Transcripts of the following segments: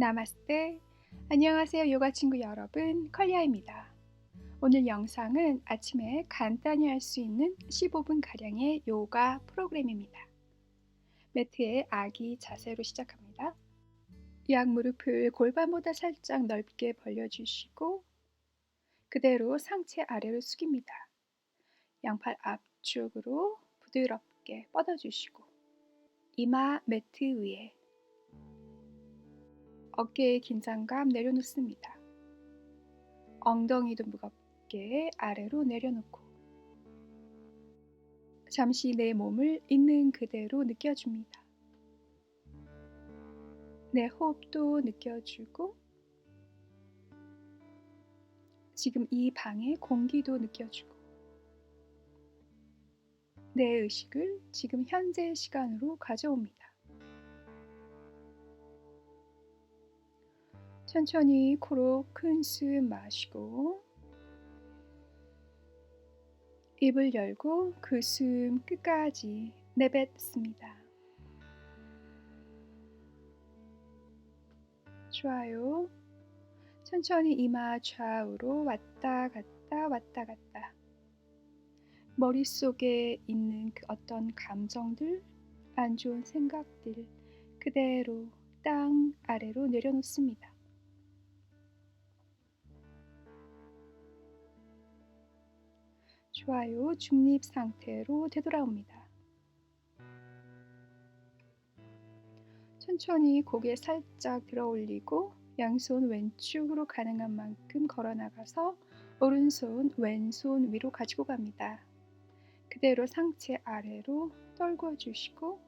나마스테. 안녕하세요, 요가 친구 여러분. 컬리아입니다. 오늘 영상은 아침에 간단히 할 수 있는 15분 가량의 요가 프로그램입니다. 매트에 아기 자세로 시작합니다. 양 무릎을 골반보다 살짝 넓게 벌려주시고 그대로 상체 아래로 숙입니다. 양팔 앞쪽으로 부드럽게 뻗어주시고 이마 매트 위에 어깨의 긴장감 내려놓습니다. 엉덩이도 무겁게 아래로 내려놓고 잠시 내 몸을 있는 그대로 느껴줍니다. 내 호흡도 느껴주고 지금 이 방의 공기도 느껴주고 내 의식을 지금 현재 시간으로 가져옵니다. 천천히 코로 큰 숨 마시고 입을 열고 그 숨 끝까지 내뱉습니다. 좋아요. 천천히 이마 좌우로 왔다 갔다 왔다 갔다. 머릿속에 있는 그 어떤 감정들, 안 좋은 생각들 그대로 땅 아래로 내려놓습니다. 좋아요. 중립 상태로 되돌아옵니다. 천천히 고개 살짝 들어 올리고 양손 왼쪽으로 가능한 만큼 걸어 나가서 오른손 왼손 위로 가지고 갑니다. 그대로 상체 아래로 떨궈 주시고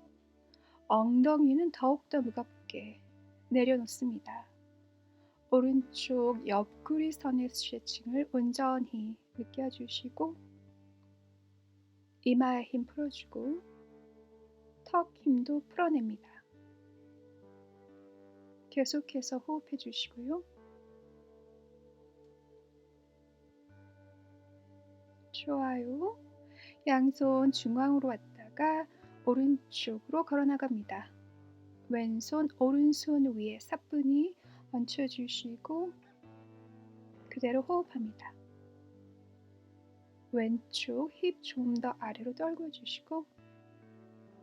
엉덩이는 더욱더 무겁게 내려놓습니다. 오른쪽 옆구리 선의 스트레칭을 온전히 느껴주시고 이마에 힘 풀어주고 턱 힘도 풀어냅니다. 계속해서 호흡해 주시고요. 좋아요. 양손 중앙으로 왔다가 오른쪽으로 걸어 나갑니다. 왼손 오른손 위에 사뿐히 얹혀주시고 그대로 호흡합니다. 왼쪽 힙 좀 더 아래로 떨궈주시고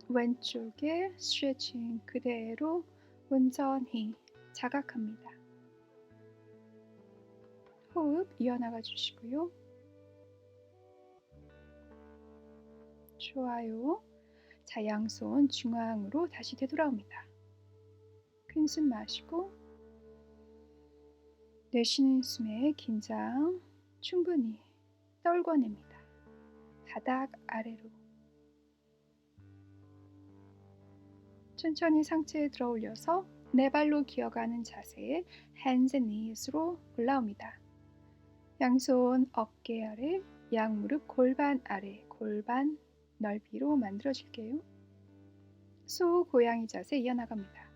왼쪽에 스트레칭 그대로 온전히 자각합니다. 호흡 이어나가 주시고요. 좋아요. 자, 양손 중앙으로 다시 되돌아옵니다. 큰 숨 마시고 내쉬는 숨에 긴장 충분히 떨궈냅니다. 바닥 아래로 천천히 상체에 들어 올려서 네 발로 기어가는 자세에 hands and knees로 올라옵니다. 양손 어깨 아래, 양무릎 골반 아래, 골반 넓이로 만들어 줄게요. 소 고양이 자세 이어나갑니다.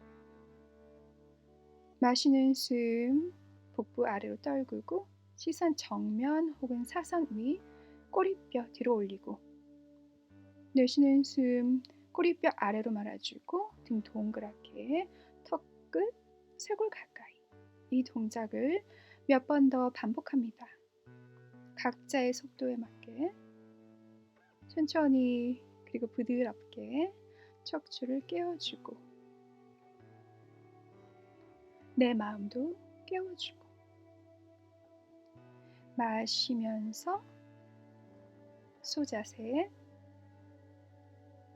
마시는 숨 복부 아래로 떨구고 시선 정면 혹은 사선 위 꼬리뼈 뒤로 올리고 내쉬는 숨 꼬리뼈 아래로 말아주고 등 동그랗게 턱 끝 쇄골 가까이 이 동작을 몇 번 더 반복합니다. 각자의 속도에 맞게 천천히 그리고 부드럽게 척추를 깨워주고 내 마음도 깨워주고 마시면서 소 자세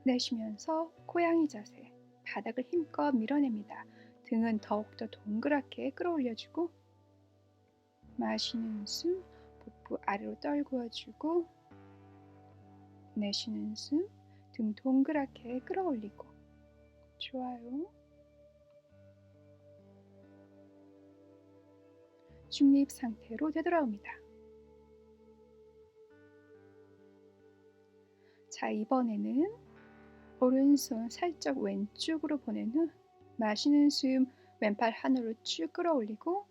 내쉬면서 고양이 자세 바닥을 힘껏 밀어냅니다. 등은 더욱더 동그랗게 끌어올려주고 마시는 숨 복부 아래로 떨구어주고 내쉬는 숨 등 동그랗게 끌어올리고 좋아요. 중립 상태로 되돌아옵니다. 자, 이번에는 오른손 살짝 왼쪽으로 보낸 후 마시는 숨 왼팔 하늘로 쭉 끌어올리고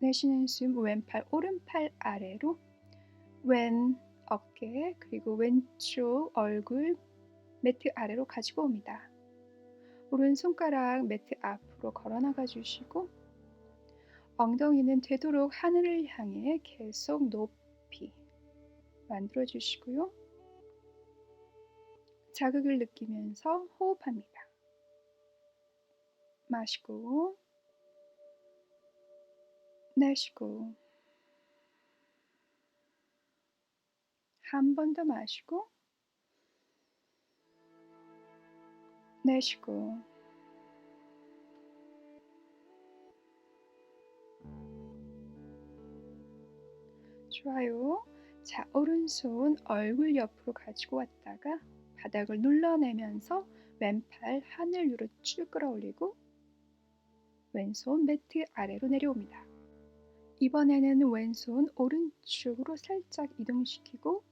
내쉬는 숨 왼팔 오른팔 아래로 왼 어깨 그리고 왼쪽 얼굴 매트 아래로 가지고 옵니다. 오른 손가락 매트 앞으로 옆으로 걸어 나가 주시고 엉덩이는 되도록 하늘을 향해 계속 높이 만들어 주시고요. 자극을 느끼면서 호흡합니다. 마시고 내쉬고 한 번 더 마시고 내쉬고 좋아요. 자, 오른손 얼굴 옆으로 가지고 왔다가 바닥을 눌러내면서 왼팔 하늘 위로 쭉 끌어올리고 왼손 매트 아래로 내려옵니다. 이번에는 왼손 오른쪽으로 살짝 이동시키고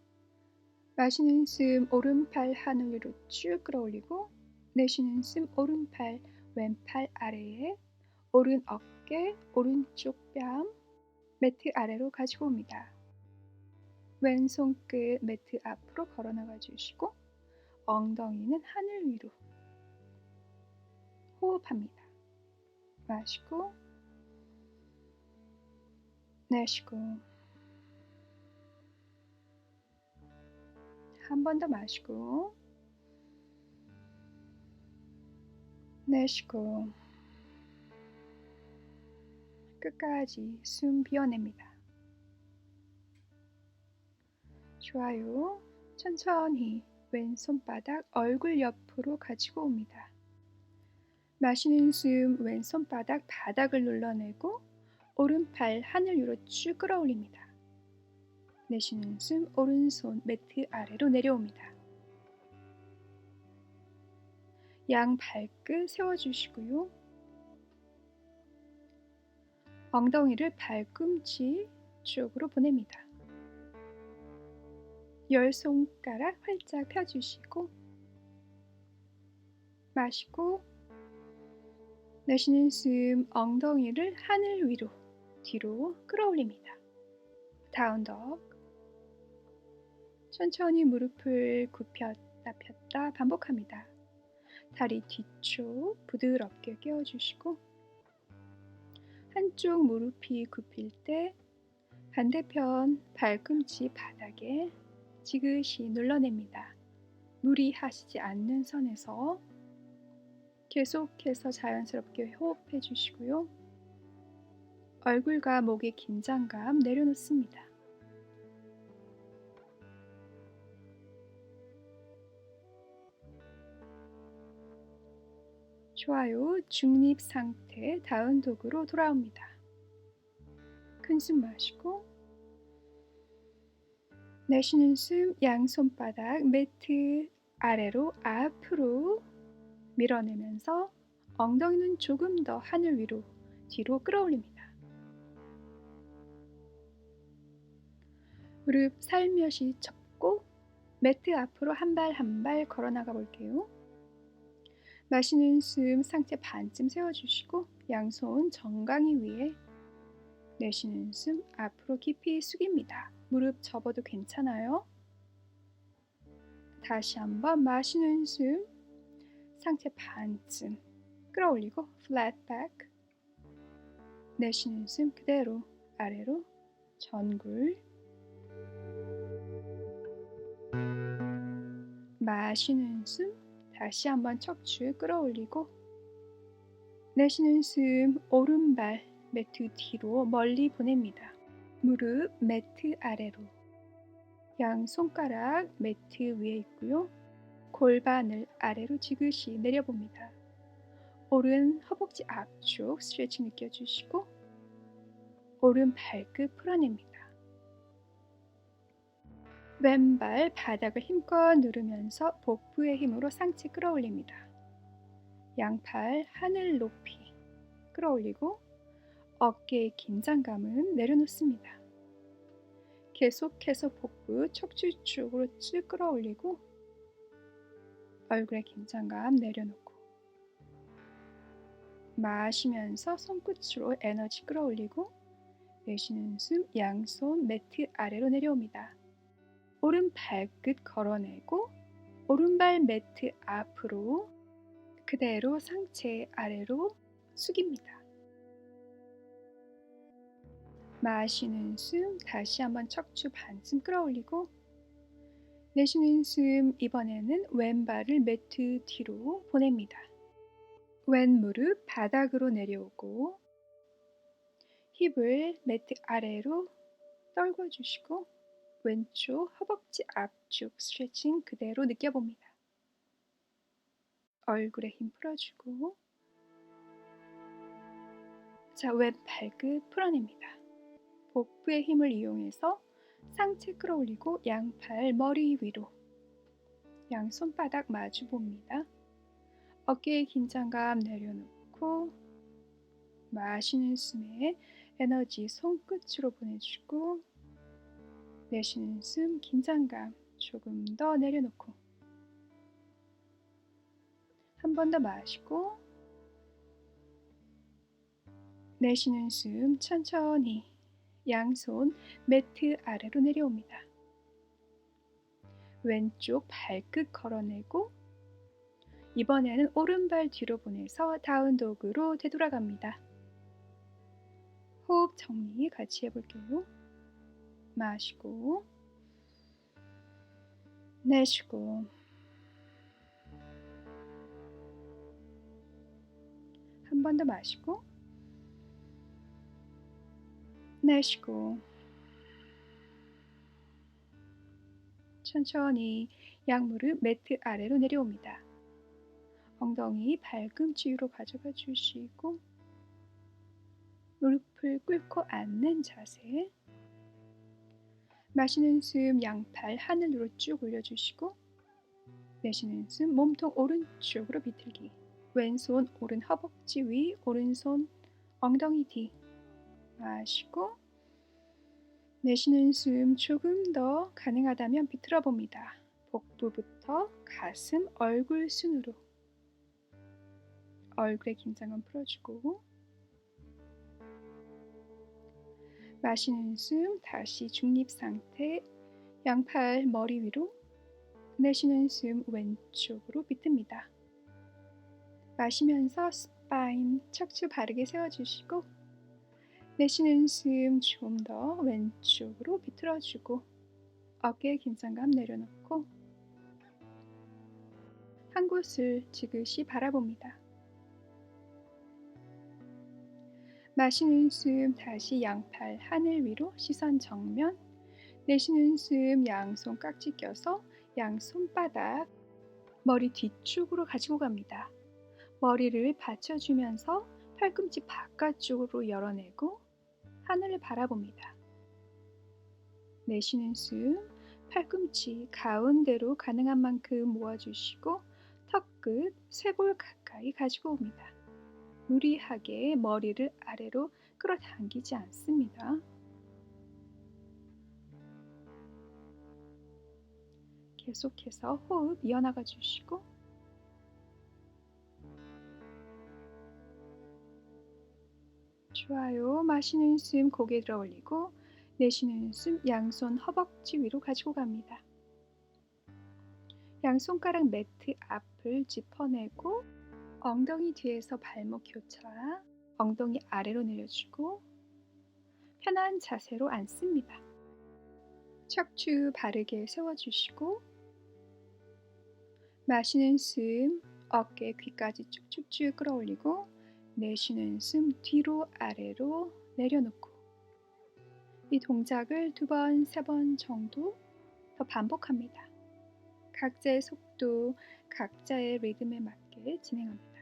마시는 숨 오른팔 하늘 위로 쭉 끌어올리고 내쉬는 숨 오른팔 왼팔 아래에 오른 어깨 오른쪽 뺨 매트 아래로 가지고 옵니다. 왼손 끝 매트 앞으로 걸어 나가 주시고 엉덩이는 하늘 위로 호흡합니다. 마시고 내쉬고 한 번 더 마시고 내쉬고 끝까지 숨 비워냅니다. 좋아요. 천천히 왼손바닥 얼굴 옆으로 가지고 옵니다. 마시는 숨 왼손바닥 바닥을 눌러내고 오른팔 하늘 위로 쭉 끌어올립니다. 내쉬는 숨 오른손 매트 아래로 내려옵니다. 양 발끝 세워주시고요. 엉덩이를 발꿈치 쪽으로 보냅니다. 열 손가락 활짝 펴주시고 마시고 내쉬는 숨 엉덩이를 하늘 위로 뒤로 끌어올립니다. 다운덕 천천히 무릎을 굽혔다 폈다 반복합니다. 다리 뒤쪽 부드럽게 끼워주시고 한쪽 무릎이 굽힐 때 반대편 발꿈치 바닥에 지그시 눌러냅니다. 무리하시지 않는 선에서 계속해서 자연스럽게 호흡해 주시고요. 얼굴과 목의 긴장감 내려놓습니다. 좋아요. 중립 상태 다운 독으로 돌아옵니다. 큰 숨 마시고 내쉬는 숨 양손바닥 매트 아래로 앞으로 밀어내면서 엉덩이는 조금 더 하늘 위로 뒤로 끌어올립니다. 무릎 살며시 접고 매트 앞으로 한 발 한 발 걸어 나가 볼게요. 마시는 숨 상체 반쯤 세워주시고 양손 정강이 위에 내쉬는 숨 앞으로 깊이 숙입니다. 무릎 접어도 괜찮아요. 다시 한번 마시는 숨. 상체 반쯤 끌어올리고 flat back. 내쉬는 숨 그대로 아래로 전굴. 마시는 숨. 다시 한번 척추 끌어올리고 내쉬는 숨. 오른발 매트 뒤로 멀리 보냅니다. 무릎 매트 아래로 양 손가락 매트 위에 있고요. 골반을 아래로 지그시 내려봅니다. 오른 허벅지 앞쪽 스트레칭 느껴주시고 오른 발끝 풀어냅니다. 왼발 바닥을 힘껏 누르면서 복부의 힘으로 상체 끌어올립니다. 양팔 하늘 높이 끌어올리고 어깨의 긴장감은 내려놓습니다. 계속해서 복부 척추 쪽으로 쭉 끌어올리고 얼굴의 긴장감 내려놓고 마시면서 손끝으로 에너지 끌어올리고 내쉬는 숨 양손 매트 아래로 내려옵니다. 오른 발끝 걸어내고 오른발 매트 앞으로 그대로 상체 아래로 숙입니다. 마시는 숨 다시 한번 척추 반쯤 끌어올리고 내쉬는 숨 이번에는 왼발을 매트 뒤로 보냅니다. 왼 무릎 바닥으로 내려오고 힙을 매트 아래로 떨궈 주시고 왼쪽 허벅지 앞쪽 스트레칭 그대로 느껴봅니다. 얼굴에 힘 풀어주고 자, 왼 발끝 풀어냅니다. 복부의 힘을 이용해서 상체 끌어올리고 양팔 머리 위로 양 손바닥 마주 봅니다. 어깨의 긴장감 내려놓고 마시는 숨에 에너지 손끝으로 보내주고 내쉬는 숨 긴장감 조금 더 내려놓고 한 번 더 마시고 내쉬는 숨 천천히 양손 매트 아래로 내려옵니다. 왼쪽 발끝 걸어내고 이번에는 오른발 뒤로 보내서 다운독으로 되돌아갑니다. 호흡 정리 같이 해볼게요. 마시고 내쉬고 한 번 더 마시고 내쉬고 천천히 양무릎 매트 아래로 내려옵니다. 엉덩이 발꿈치 위로 가져가 주시고 무릎을 꿇고 앉는 자세. 마시는 숨 양팔 하늘로 쭉 올려주시고 내쉬는 숨 몸통 오른쪽으로 비틀기. 왼손 오른 허벅지 위 오른손 엉덩이 뒤 마시고 내쉬는 숨 조금 더 가능하다면 비틀어 봅니다. 복부부터 가슴, 얼굴 순으로 얼굴의 긴장감 풀어주고 마시는 숨 다시 중립 상태 양팔 머리 위로 내쉬는 숨 왼쪽으로 비틉니다. 마시면서 스파인 척추 바르게 세워주시고 내쉬는 숨 좀 더 왼쪽으로 비틀어주고 어깨 긴장감 내려놓고 한 곳을 지그시 바라봅니다. 마시는 숨 다시 양팔 하늘 위로 시선 정면 내쉬는 숨 양손 깍지 껴서 양손바닥 머리 뒤쪽으로 가지고 갑니다. 머리를 받쳐주면서 팔꿈치 바깥쪽으로 열어내고 하늘을 바라봅니다. 내쉬는 숨 팔꿈치 가운데로 가능한 만큼 모아주시고 턱 끝 쇄골 가까이 가지고 옵니다. 무리하게 머리를 아래로 끌어당기지 않습니다. 계속해서 호흡 이어나가 주시고 좋아요. 마시는 숨 고개 들어 올리고 내쉬는 숨 양손 허벅지 위로 가지고 갑니다. 양손가락 매트 앞을 짚어내고 엉덩이 뒤에서 발목 교차, 엉덩이 아래로 내려주고 편한 자세로 앉습니다. 척추 바르게 세워주시고 마시는 숨 어깨 귀까지 쭉쭉쭉 끌어올리고 내쉬는 숨 뒤로 아래로 내려놓고 이 동작을 두 번, 세 번 정도 더 반복합니다. 각자의 속도, 각자의 리듬에 맞게 진행합니다.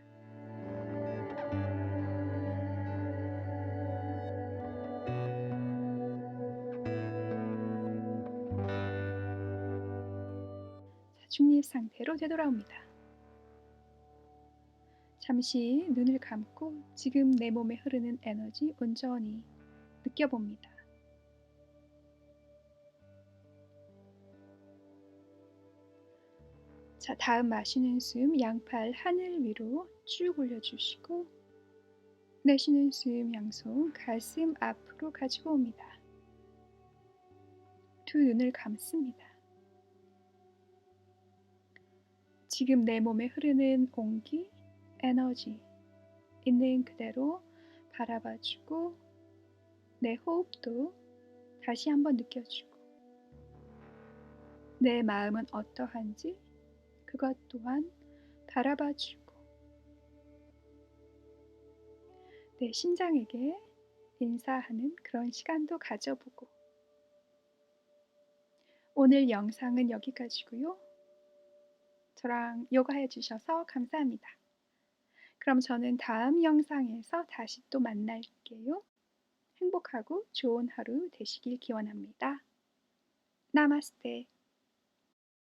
중립 상태로 되돌아옵니다. 잠시 눈을 감고 지금 내 몸에 흐르는 에너지 온전히 느껴봅니다. 자, 다음 마시는 숨 양팔 하늘 위로 쭉 올려주시고 내쉬는 숨 양손 가슴 앞으로 가지고 옵니다. 두 눈을 감습니다. 지금 내 몸에 흐르는 온기, 에너지, 있는 그대로 바라봐주고 내 호흡도 다시 한번 느껴주고 내 마음은 어떠한지 그것 또한 바라봐주고 내 심장에게 인사하는 그런 시간도 가져보고 오늘 영상은 여기까지고요. 저랑 요가 해 주셔서 감사합니다. 그럼 저는 다음 영상에서 다시 또 만날게요. 행복하고 좋은 하루 되시길 기원합니다. 나마스테.